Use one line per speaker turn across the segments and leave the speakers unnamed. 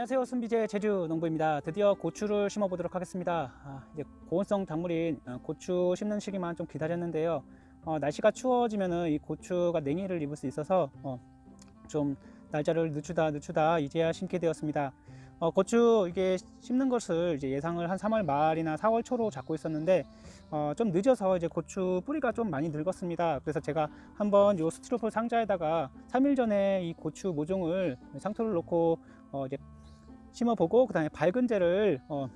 안녕하세요. 순비제 제주 농부입니다. 드디어 고추를 심어 보도록 하겠습니다. 아, 이제 고온성 작물인 어, 고추 심는 시기만 좀 기다렸는데요. 어, 날씨가 추워지면은 이 고추가 냉이를 입을 수 있어서 어, 좀 날짜를 늦추다 늦추다 이제야 심게 되었습니다. 어, 고추 이게 심는 것을 이제 예상을 한 3월 말이나 4월 초로 잡고 있었는데 어, 좀 늦어서 이제 고추 뿌리가 좀 많이 늙었습니다. 그래서 제가 한번 요 스티로폼 상자에다가 3일 전에 이 고추 모종을 상토를 놓고 어, 이제 심어보고 그 다음에 밝은제를 어,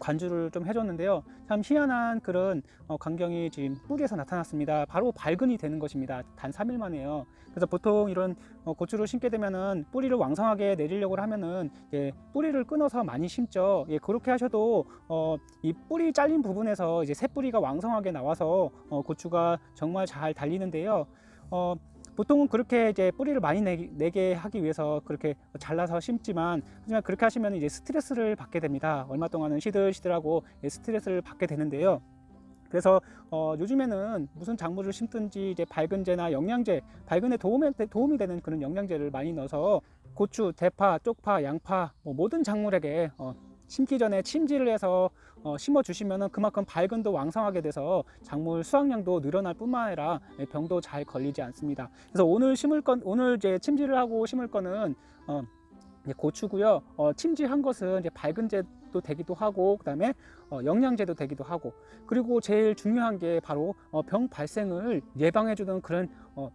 관주를 좀 해줬는데요. 참 희한한 그런 어, 광경이 지금 뿌리에서 나타났습니다. 바로 밝은이 되는 것입니다. 단 3일 만에요. 그래서 보통 이런 어, 고추를 심게 되면은 뿌리를 왕성하게 내리려고 하면은 예, 뿌리를 끊어서 많이 심죠. 예, 그렇게 하셔도 어, 이 뿌리 잘린 부분에서 이제 새 뿌리가 왕성하게 나와서 어, 고추가 정말 잘 달리는데요. 어, 보통은 그렇게 이제 뿌리를 많이 내게, 하기 위해서 그렇게 잘라서 심지만 하지만 그렇게 하시면 이제 스트레스를 받게 됩니다. 얼마 동안은 시들시들하고 예, 스트레스를 받게 되는데요. 그래서 어, 요즘에는 무슨 작물을 심든지 이제 밝은제나 영양제, 밝은에 도움이, 도움이 되는 그런 영양제를 많이 넣어서 고추, 대파, 쪽파, 양파 뭐 모든 작물에게 어, 심기 전에 침지를 해서 어, 심어 주시면은 그만큼 밝은도 왕성하게 돼서 작물 수확량도 늘어날 뿐만 아니라 예, 병도 잘 걸리지 않습니다. 그래서 오늘 심을 건 오늘 이제 침지를 하고 심을 거는 어, 고추고요. 어, 침지한 것은 이제 밝은제도 되기도 하고 그다음에 어, 영양제도 되기도 하고 그리고 제일 중요한 게 바로 어, 병 발생을 예방해주는 그런 어,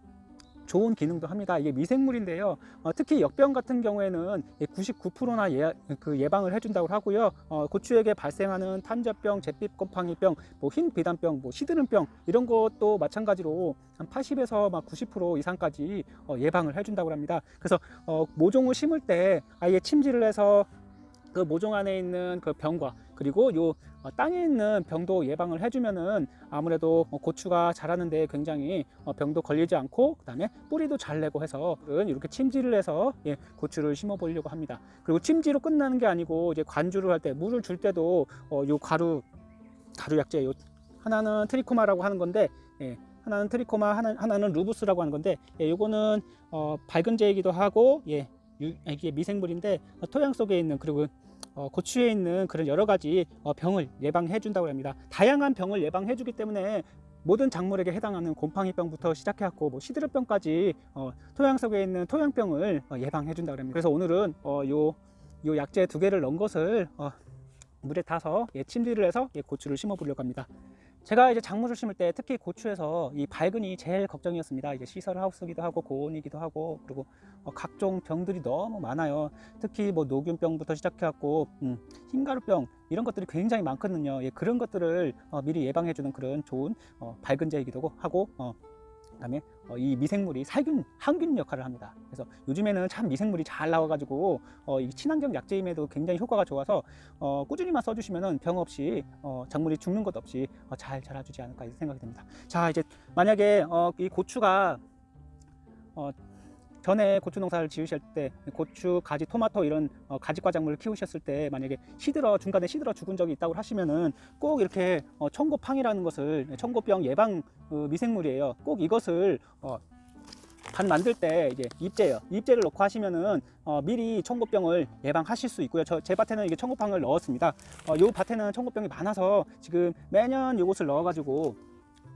좋은 기능도 합니다. 이게 미생물인데요. 어, 특히 역병 같은 경우에는 99%나 예, 그 예방을 해준다고 하고요. 어, 고추에게 발생하는 탄저병, 잿빛 곰팡이병, 뭐 흰 비단병, 뭐 시드름병 이런 것도 마찬가지로 한 80에서 막 90% 이상까지 어, 예방을 해준다고 합니다. 그래서 어, 모종을 심을 때 아예 침지를 해서 그 모종 안에 있는 그 병과 그리고 요 어, 땅에 있는 병도 예방을 해주면은 아무래도 어, 고추가 자라는데 굉장히 어, 병도 걸리지 않고 그 다음에 뿌리도 잘 내고 해서 이렇게 침지를 해서 예, 고추를 심어 보려고 합니다. 그리고 침지로 끝나는 게 아니고 이제 관주를 할 때 물을 줄 때도 어, 요 가루 가루 약재 요 하나는 트리코마라고 하는 건데 예, 하나는 트리코마 하나, 하나 는 루부스라고 하는 건데 예, 요거는 어, 밝은제이기도 하고 예, 유, 이게 미생물인데 어, 토양 속에 있는 그리고 어, 고추에 있는 그런 여러 가지 어, 병을 예방해 준다고 합니다. 다양한 병을 예방해 주기 때문에 모든 작물에게 해당하는 곰팡이병부터 시작해갖고 뭐 시드름병까지 어, 토양 속에 있는 토양병을 어, 예방해 준다고 합니다. 그래서 오늘은 어, 요, 요 약재 두 개를 넣은 것을 어, 물에 타서 예, 침지를 해서 예, 고추를 심어 보려고 합니다. 제가 이제 작물을 심을 때 특히 고추에서 이 밝은이 제일 걱정이었습니다. 이게 시설 하우스기도 하고 고온이기도 하고 그리고 어, 각종 병들이 너무 많아요. 특히 뭐 노균병부터 시작해갖고 음, 흰가루병 이런 것들이 굉장히 많거든요. 예, 그런 것들을 어, 미리 예방해주는 그런 좋은 어, 밝은제이기도 하고 어, 그다음에 어, 이 미생물이 살균 항균 역할을 합니다. 그래서 요즘에는 참 미생물이 잘 나와가지고 어, 이 친환경 약재임에도 굉장히 효과가 좋아서 어, 꾸준히만 써주시면은 병 없이 어, 작물이 죽는 것 없이 어, 잘 자라주지 않을까 생각이 듭니다. 자 이제 만약에 어, 이 고추가 어, 전에 고추 농사를 지으실 때 고추, 가지, 토마토 이런 어, 가지 과 작물을 키우셨을 때 만약에 시들어 중간에 시들어 죽은 적이 있다고 하시면은 꼭 이렇게 어, 청고팡이라는 것을 청고병 예방 어, 미생물이에요. 꼭 이것을 어, 반 만들 때 이제 잎제요. 잎제를 넣고 하시면은 어, 미리 청고병을 예방하실 수 있고요. 저 제 밭에는 이게 청고팡을 넣었습니다. 어, 요 밭에는 청고병이 많아서 지금 매년 요것을 넣어가지고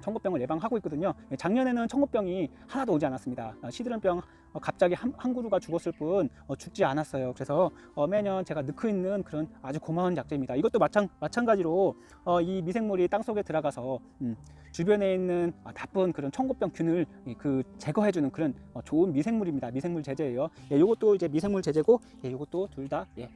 청고병을 예방하고 있거든요. 예, 작년에는 청고병이 하나도 오지 않았습니다. 어, 시드름병 어, 갑자기 한, 한 그루가 죽었을 뿐 어, 죽지 않았어요. 그래서 어, 매년 제가 넣고 있는 그런 아주 고마운 약재입니다. 이것도 마찬, 마찬가지로 어, 이 미생물이 땅 속에 들어가서 음, 주변에 있는 어, 나쁜 그런 청고병 균을 이, 그 제거해주는 그런 어, 좋은 미생물입니다. 미생물 제제예요. 예, 이것도 이제 미생물 제제고, 예, 이것도 둘다 예,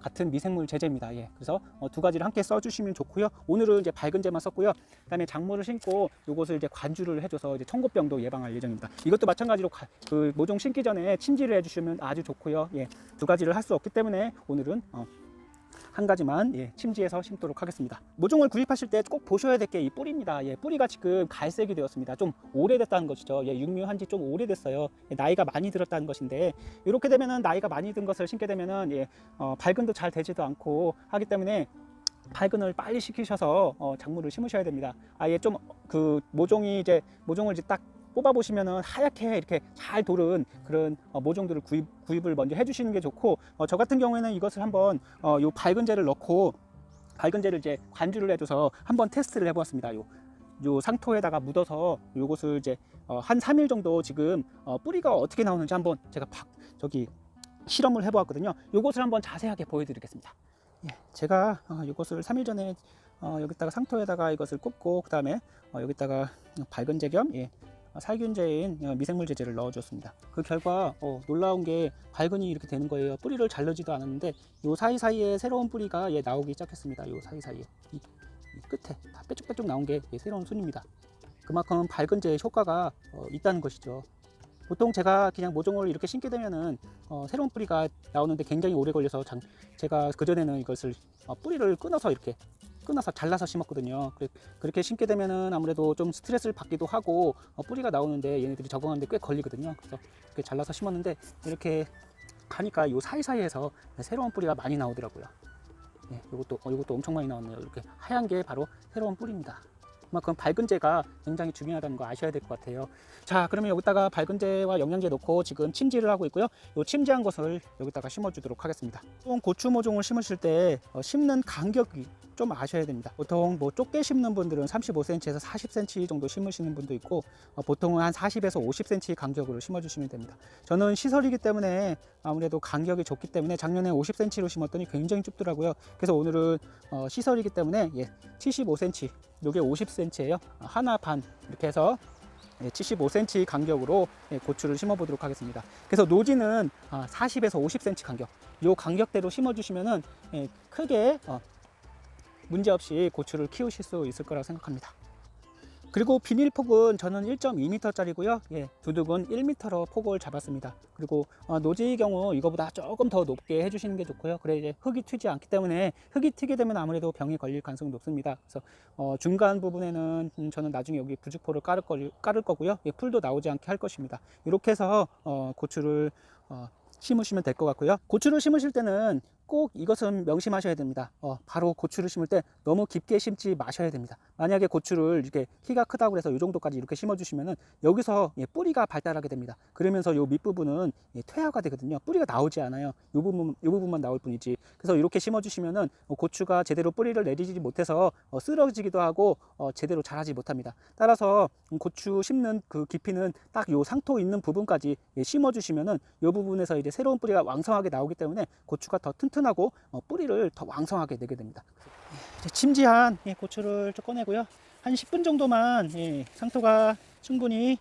같은 미생물 제제입니다. 예. 그래서 어, 두 가지를 함께 써주시면 좋고요. 오늘은 이제 밝은제만 썼고요. 그다음에 작물을 심고 요것을 이제 관주를 해줘서 이제 청고병도 예방할 예정입니다. 이것도 마찬가지로 가- 그 모종 심기 전에 침지를 해주시면 아주 좋고요. 예. 두 가지를 할 수 없기 때문에 오늘은 어, 한 가지만 예, 침지해서 심도록 하겠습니다. 모종을 구입하실 때 꼭 보셔야 될 게 이 뿌리입니다. 예, 뿌리가 지금 갈색이 되었습니다. 좀 오래됐다는 것이죠. 예, 육류한 지 좀 오래됐어요. 예, 나이가 많이 들었다는 것인데 이렇게 되면은 나이가 많이 든 것을 심게 되면은 예, 어, 발근도 잘 되지도 않고 하기 때문에 발근을 빨리 시키셔서 어, 작물을 심으셔야 됩니다. 아예 좀 그 모종이 이제 모종을 이제 딱 뽑아 보시면은 하얗게 이렇게 잘 도른 그런 어, 모종들을 구입, 구입을 먼저 해주시는 게 좋고 어, 저 같은 경우에는 이것을 한번 어, 요 밝은제를 넣고 밝은제를 이제 관주를 해줘서 한번 테스트를 해보았습니다. 요, 요 상토에다가 묻어서 요것을 이제 어, 한 3일 정도 지금 어, 뿌리가 어떻게 나오는지 한번 제가 박 저기 실험을 해보았거든요. 요것을 한번 자세하게 보여드리겠습니다. 예, 제가 어, 요것을 3일 전에 어, 여기다가 상토에다가 이것을 꽂고 그 다음에 어, 여기다가 밝은제 겸 예, 어, 살균제인 어, 미생물 제제를 넣어줬습니다. 그 결과 어, 놀라운 게 발근이 이렇게 되는 거예요. 뿌리를 자르지도 않았는데 요 사이사이에 새로운 뿌리가 예, 나오기 시작했습니다. 요 사이사이에 이, 이 끝에 다 빼쭉빼쭉 나온 게 예, 새로운 순입니다. 그만큼 밝은제의 효과가 어, 있다는 것이죠. 보통 제가 그냥 모종을 이렇게 심게 되면은 어, 새로운 뿌리가 나오는데 굉장히 오래 걸려서 장- 제가 그전에는 이것을 어, 뿌리를 끊어서 이렇게 끊어서 잘라서 심었거든요. 그렇게 심게 되면은 아무래도 좀 스트레스를 받기도 하고 어, 뿌리가 나오는데 얘네들이 적응하는데 꽤 걸리거든요. 그래서 이렇게 잘라서 심었는데 이렇게 하니까 요 사이사이에서 새로운 뿌리가 많이 나오더라고요. 예, 이것도 어, 이것도 엄청 많이 나왔네요. 이렇게 하얀 게 바로 새로운 뿌리입니다. 그만큼 밝은제가 굉장히 중요하다는 거 아셔야 될 것 같아요. 자, 그러면 여기다가 밝은제와 영양제 넣고 지금 침지를 하고 있고요. 이 침지한 것을 여기다가 심어 주도록 하겠습니다. 보통 고추 모종을 심으실 때 어, 심는 간격이 좀 아셔야 됩니다. 보통 뭐 좁게 심는 분들은 35cm에서 40cm 정도 심으시는 분도 있고 어, 보통은 한 40에서 50cm 간격으로 심어 주시면 됩니다. 저는 시설이기 때문에 아무래도 간격이 좁기 때문에 작년에 50cm로 심었더니 굉장히 좁더라고요. 그래서 오늘은 어, 시설이기 때문에 예, 75cm, 요게 50cm예요. 하나 반 이렇게 해서 예, 75cm 간격으로 예, 고추를 심어 보도록 하겠습니다. 그래서 노지는 아, 40에서 50cm 간격, 요 간격대로 심어 주시면은 예, 크게 어, 문제 없이 고추를 키우실 수 있을 거라고 생각합니다. 그리고 비닐 폭은 저는 1.2m짜리고요. 예, 두둑은 1m로 폭을 잡았습니다. 그리고 어, 노지의 경우 이거보다 조금 더 높게 해주시는 게 좋고요. 그래 이제 흙이 튀지 않기 때문에 흙이 튀게 되면 아무래도 병이 걸릴 가능성이 높습니다. 그래서 어, 중간 부분에는 음, 저는 나중에 여기 부직포를 깔을, 거, 깔을 거고요. 예, 풀도 나오지 않게 할 것입니다. 이렇게 해서 어, 고추를 어, 심으시면 될 것 같고요. 고추를 심으실 때는 꼭 이것은 명심하셔야 됩니다. 어, 바로 고추를 심을 때 너무 깊게 심지 마셔야 됩니다. 만약에 고추를 이렇게 키가 크다고 해서 이 정도까지 이렇게 심어주시면은 여기서 예, 뿌리가 발달하게 됩니다. 그러면서 이 밑부분은 예, 퇴화가 되거든요. 뿌리가 나오지 않아요. 이 부분, 이 부분만 나올 뿐이지. 그래서 이렇게 심어주시면은 어, 고추가 제대로 뿌리를 내리지 못해서 어, 쓰러지기도 하고 어, 제대로 자라지 못합니다. 따라서 음, 고추 심는 그 깊이는 딱 요 상토 있는 부분까지 예, 심어주시면은 이 부분에서 이제 새로운 뿌리가 왕성하게 나오기 때문에 고추가 더 튼튼 하고 어, 뿌리를 더 왕성하게 내게 됩니다. 침지한 예, 고추를 좀 꺼내고요. 한 10분 정도만 예, 상토가 충분히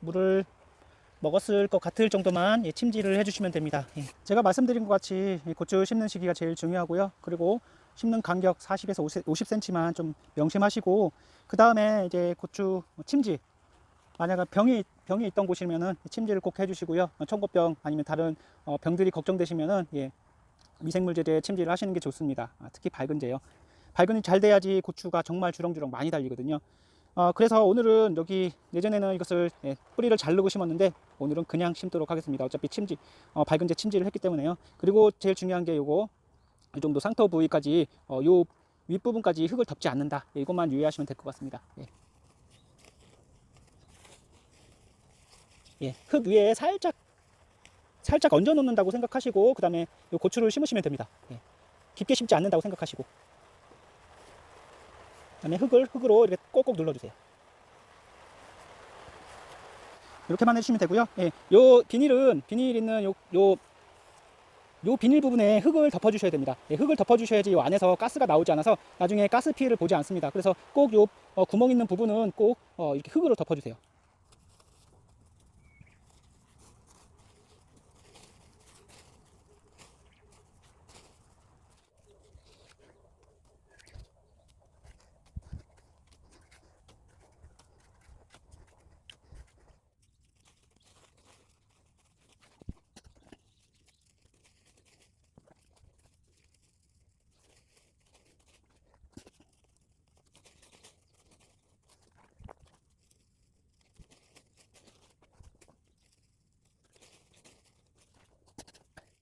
물을 먹었을 것 같을 정도만 예, 침지를 해주시면 됩니다. 예. 제가 말씀드린 것 같이 이 고추 심는 시기가 제일 중요하고요. 그리고 심는 간격 40에서 50, 50cm만 좀 명심하시고 그 다음에 이제 고추 침지 만약 병이 병이 있던 곳이면은 침지를 꼭 해주시고요. 어, 청고병 아니면 다른 어, 병들이 걱정되시면은 예, 미생물 제제 침지를 하시는 게 좋습니다. 아, 특히 밝은제요. 밝은이 잘 돼야지 고추가 정말 주렁주렁 많이 달리거든요. 어, 그래서 오늘은 여기 예전에는 이것을 예, 뿌리를 자르고 심었는데 오늘은 그냥 심도록 하겠습니다. 어차피 침지 어, 밝은제 침지를 했기 때문에요. 그리고 제일 중요한 게 요거 이 정도 상토 부위까지 어, 요 윗부분까지 흙을 덮지 않는다. 예, 이것만 유의하시면 될 것 같습니다. 예. 예, 흙 위에 살짝 살짝 얹어 놓는다고 생각하시고 그 다음에 요 고추를 심으시면 됩니다. 예. 깊게 심지 않는다고 생각하시고 그 다음에 흙을 흙으로 이렇게 꼭꼭 눌러주세요. 이렇게만 해주시면 되고요. 예, 요 비닐은 비닐 있는 요, 요, 요 비닐 부분에 흙을 덮어 주셔야 됩니다. 예, 흙을 덮어 주셔야지 요 안에서 가스가 나오지 않아서 나중에 가스 피해를 보지 않습니다. 그래서 꼭 요 구멍 있는 부분은 꼭 어, 이렇게 흙으로 덮어 주세요.